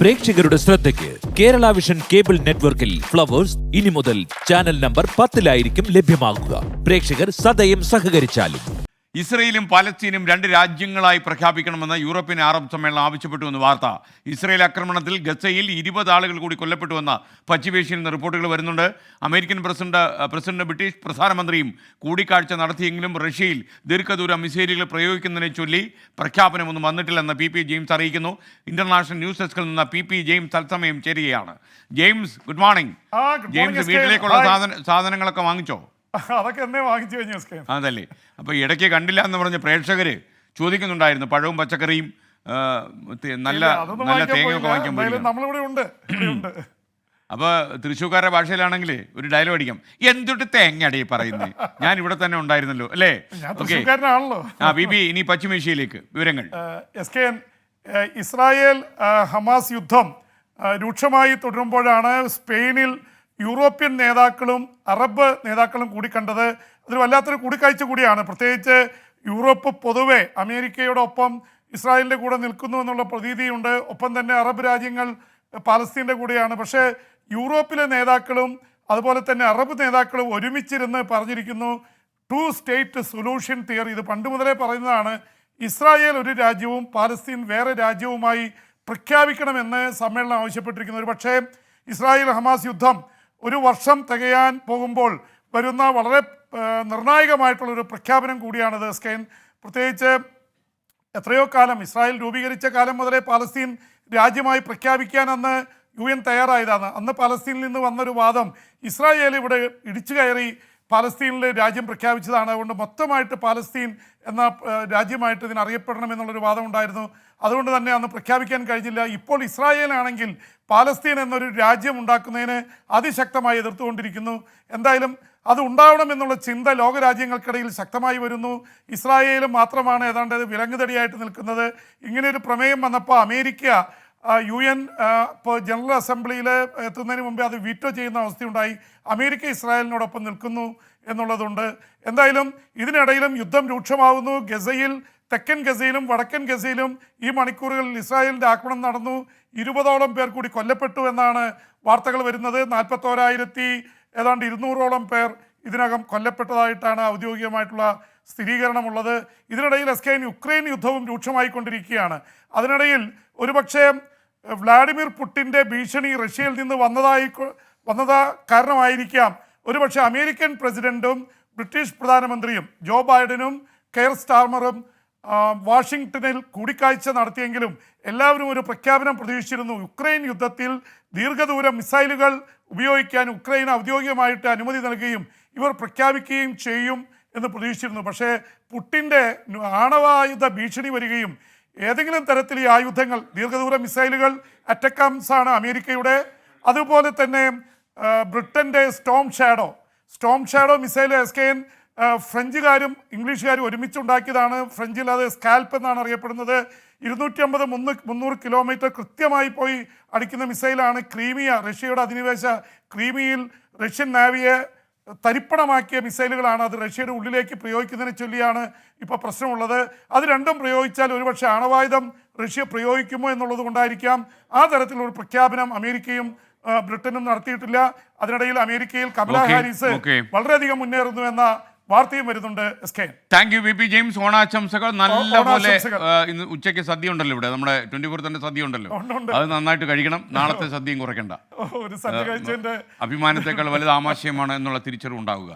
പ്രേക്ഷകരുടെ ശ്രദ്ധയ്ക്ക് Kerala vision cable നെറ്റ്വർക്കിൽ ഫ്ലവേഴ്സ് ഇനി മുതൽ ചാനൽ നമ്പർ പത്തിലായിരിക്കും ലഭ്യമാകുക. പ്രേക്ഷകർ സദയം സഹകരിച്ചാലും ഇസ്രയേലും പലസ്തീനും രണ്ട് രാജ്യങ്ങളായി പ്രഖ്യാപിക്കണമെന്ന് യൂറോപ്യൻ അറബ് സമ്മേളനം ആവശ്യപ്പെട്ടുവെന്ന് വാർത്ത. ഇസ്രയേൽ ആക്രമണത്തിൽ ഗസയിൽ ഇരുപത് ആളുകൾ കൂടി കൊല്ലപ്പെട്ടുവെന്ന പശ്ചിമേഷ്യയിൽ നിന്ന് റിപ്പോർട്ടുകൾ വരുന്നുണ്ട്. അമേരിക്കൻ പ്രസിഡന്റ് പ്രസിഡന്റ് ബ്രിട്ടീഷ് പ്രധാനമന്ത്രിയും കൂടിക്കാഴ്ച നടത്തിയെങ്കിലും റഷ്യയിൽ ദീർഘദൂര മിസൈലുകൾ പ്രയോഗിക്കുന്നതിനെ ചൊല്ലി പ്രഖ്യാപനമൊന്നും വന്നിട്ടില്ലെന്ന് പി പി ജെയിംസ് അറിയിക്കുന്നു. ഇന്റർനാഷണൽ ന്യൂസ് ഡെസ്കിൽ നിന്ന് പി പി ജെയിംസ് തത്സമയം ചേരുകയാണ്. James good morning. ജെയിംസ് വീട്ടിലേക്കുള്ള സാധനങ്ങളൊക്കെ വാങ്ങിച്ചോ? അതൊക്കെ എന്നെ വാങ്ങിച്ചു കഴിഞ്ഞു അതല്ലേ. അപ്പോൾ ഇടയ്ക്ക് കണ്ടില്ല എന്ന് പറഞ്ഞ പ്രേക്ഷകർ ചോദിക്കുന്നുണ്ടായിരുന്നു പഴവും പച്ചക്കറിയും നല്ല നല്ല തേങ്ങയൊക്കെ. വാങ്ങിക്കാൻ പോയില്ല. നമ്മളിവിടെ ഉണ്ട് അപ്പോൾ തൃശ്ശൂർക്കാരുടെ ഭാഷയിലാണെങ്കിൽ ഒരു ഡയലോഗ് അടിക്കാം. എന്തൊട്ട് തേങ്ങയാടി പറയുന്നത് ഞാൻ ഇവിടെ തന്നെ ഉണ്ടായിരുന്നല്ലോ അല്ലേ? ആ ബി ബി ഇനി പശ്ചിമേഷ്യയിലേക്ക് വിവരങ്ങൾ. S K N, Israel Hamas യുദ്ധം രൂക്ഷമായി തുടരുമ്പോഴാണ് സ്പെയിനിൽ യൂറോപ്യൻ നേതാക്കളും അറബ് നേതാക്കളും കൂടി കണ്ടത് അതൊരു വല്ലാത്തൊരു കൂടിക്കാഴ്ച കൂടിയാണ്. പ്രത്യേകിച്ച് യൂറോപ്പ് പൊതുവെ അമേരിക്കയോടൊപ്പം ഇസ്രായേലിന്റെ കൂടെ നിൽക്കുന്നു എന്നുള്ള പ്രതീതിയുണ്ട്. ഒപ്പം തന്നെ അറബ് രാജ്യങ്ങൾ പാലസ്തീന്റെ കൂടെയാണ്. പക്ഷേ യൂറോപ്പിലെ നേതാക്കളും അതുപോലെ തന്നെ അറബ് നേതാക്കളും ഒരുമിച്ചിരുന്ന് പറഞ്ഞിരിക്കുന്നു ടു സ്റ്റേറ്റ് സൊല്യൂഷൻ തിയറി ഇത് പണ്ട് മുതലേ പറയുന്നതാണ് ഇസ്രായേൽ ഒരു രാജ്യവും പാലസ്തീൻ വേറെ രാജ്യവുമായി പ്രഖ്യാപിക്കണമെന്ന് സമ്മേളനം ആവശ്യപ്പെട്ടിരിക്കുന്നു. ഒരു പക്ഷേ ഇസ്രായേൽ ഹമാസ് യുദ്ധം ഒരു വർഷം തികയാൻ പോകുമ്പോൾ വരുന്ന വളരെ നിർണായകമായിട്ടുള്ളൊരു പ്രഖ്യാപനം കൂടിയാണിത് സ്കെയിൻ പ്രത്യേകിച്ച് എത്രയോ കാലം ഇസ്രായേൽ രൂപീകരിച്ച കാലം മുതലേ പാലസ്തീൻ രാജ്യമായി പ്രഖ്യാപിക്കാൻ അന്ന് യു എൻ തയ്യാറായതാണ്. അന്ന് പാലസ്തീനിൽ നിന്ന് വന്നൊരു വാദം ഇസ്രായേൽ ഇവിടെ ഇടിച്ചു കയറി പാലസ്തീനിൽ രാജ്യം പ്രഖ്യാപിച്ചതാണ്. അതുകൊണ്ട് മൊത്തമായിട്ട് പാലസ്തീൻ എന്ന രാജ്യമായിട്ട് ഇതിന് അറിയപ്പെടണം എന്നുള്ളൊരു വാദം ഉണ്ടായിരുന്നു അതുകൊണ്ട് തന്നെ അന്ന് പ്രഖ്യാപിക്കാൻ കഴിഞ്ഞില്ല. ഇപ്പോൾ ഇസ്രായേലാണെങ്കിൽ പാലസ്തീൻ എന്നൊരു രാജ്യം ഉണ്ടാക്കുന്നതിന് അതിശക്തമായി എതിർത്തുകൊണ്ടിരിക്കുന്നു. എന്തായാലും അത് ഉണ്ടാവണം എന്നുള്ള ചിന്ത ലോകരാജ്യങ്ങൾക്കിടയിൽ ശക്തമായി വരുന്നു. ഇസ്രായേലും മാത്രമാണ് ഏതാണ്ട് വിലങ്ങുതടിയായിട്ട് നിൽക്കുന്നത്. ഇങ്ങനെയൊരു പ്രമേയം വന്നപ്പോൾ അമേരിക്ക യു എൻ ഇപ്പോൾ ജനറൽ അസംബ്ലിയിൽ എത്തുന്നതിന് മുമ്പേ അത് വീറ്റോ ചെയ്യുന്ന അവസ്ഥയുണ്ടായി. അമേരിക്ക ഇസ്രായേലിനോടൊപ്പം നിൽക്കുന്നു എന്നുള്ളതുണ്ട്. എന്തായാലും ഇതിനിടയിലും യുദ്ധം രൂക്ഷമാവുന്നു. ഗസയിൽ തെക്കൻ ഗസയിലും വടക്കൻ ഗസയിലും ഈ മണിക്കൂറുകളിൽ ഇസ്രായേലിന്റെ ആക്രമണം നടന്നു. ഇരുപതോളം പേർ കൂടി കൊല്ലപ്പെട്ടു എന്നാണ് വാർത്തകൾ വരുന്നത്. നാൽപ്പത്തോരായിരത്തി ഏതാണ്ട് ഇരുന്നൂറോളം പേർ ഇതിനകം കൊല്ലപ്പെട്ടതായിട്ടാണ് ഔദ്യോഗികമായിട്ടുള്ള സ്ഥിരീകരണമുള്ളത്. ഇതിനിടയിൽ എസ് കെ യുക്രൈൻ യുദ്ധവും രൂക്ഷമായിക്കൊണ്ടിരിക്കുകയാണ്. അതിനിടയിൽ ഒരുപക്ഷേ വ്ളാഡിമിർ പുട്ടിന്റെ ഭീഷണി റഷ്യയിൽ നിന്ന് വന്നതായി വന്നത കാരണമായിരിക്കാം. ഒരുപക്ഷെ അമേരിക്കൻ പ്രസിഡന്റും ബ്രിട്ടീഷ് പ്രധാനമന്ത്രിയും ജോ ബൈഡനും കെയർ സ്റ്റാർമറും വാഷിങ്ടണിൽ കൂടിക്കാഴ്ച നടത്തിയെങ്കിലും എല്ലാവരും ഒരു പ്രഖ്യാപനം പ്രതീക്ഷിച്ചിരുന്നു. യുക്രൈൻ യുദ്ധത്തിൽ ദീർഘദൂര മിസൈലുകൾ ഉപയോഗിക്കാൻ ഉക്രൈൻ ഔദ്യോഗികമായിട്ട് അനുമതി നൽകുകയും ഇവർ പ്രഖ്യാപിക്കുകയും ചെയ്യും എന്ന് പ്രതീക്ഷിച്ചിരുന്നു. പക്ഷേ പുട്ടിന്റെ ആണവായുധ ഭീഷണി വരികയും ഏതെങ്കിലും തരത്തിൽ ഈ ആയുധങ്ങൾ ദീർഘദൂര മിസൈലുകൾ അറ്റക്കാംസ് ആണ് അമേരിക്കയുടെ. അതുപോലെ തന്നെ ബ്രിട്ടന്റെ storm shadow storm shadow missile S K N ഫ്രഞ്ചുകാരും ഇംഗ്ലീഷുകാരും ഒരുമിച്ചുണ്ടാക്കിയതാണ്. ഫ്രഞ്ചിൽ അത് സ്കാൽപ്പ് എന്നാണ് അറിയപ്പെടുന്നത്. ഇരുന്നൂറ്റി അമ്പത് മുന്ന് മുന്നൂറ് കിലോമീറ്റർ കൃത്യമായി പോയി അടിക്കുന്ന മിസൈലാണ് ക്രീമിയ റഷ്യയുടെ അധിനിവേശ ക്രീമിയയിൽ റഷ്യൻ നാവിയെ തരിപ്പണമാക്കിയ മിസൈലുകളാണ് അത് റഷ്യയുടെ ഉള്ളിലേക്ക് പ്രയോഗിക്കുന്നതിനെ ചൊല്ലിയാണ് ഇപ്പോൾ പ്രശ്നമുള്ളത്. അത് രണ്ടും പ്രയോഗിച്ചാൽ ഒരുപക്ഷെ ആണവായുധം റഷ്യ പ്രയോഗിക്കുമോ എന്നുള്ളത് കൊണ്ടായിരിക്കാം. ആ തരത്തിലുള്ള പ്രഖ്യാപനം അമേരിക്കയും ബ്രിട്ടനും നടത്തിയിട്ടില്ല. അതിനിടയിൽ അമേരിക്കയിൽ കമലാ ഹാരിസ്. വളരെയധികം മുന്നേറുന്നു എന്ന വാർത്തയും വരുന്നുണ്ട് thank you V P James ഓണാശംസകൾ നല്ല പോലെ. ഇന്ന് ഉച്ചയ്ക്ക് സദ്യ ഉണ്ടല്ലോ ഇവിടെ. നമ്മുടെ ട്വന്റി ഫോർ തന്നെ സദ്യ ഉണ്ടല്ലോ. ഉണ്ട്, ഉണ്ട്. അത് നന്നായിട്ട് കഴിക്കണം. നാളത്തെ സദ്യയും കുറയ്ക്കണ്ട. അഭിമാനത്തെക്കാൾ വലുത് ആമാശയമാണ് എന്നുള്ള തിരിച്ചറിവ് ഉണ്ടാവുക.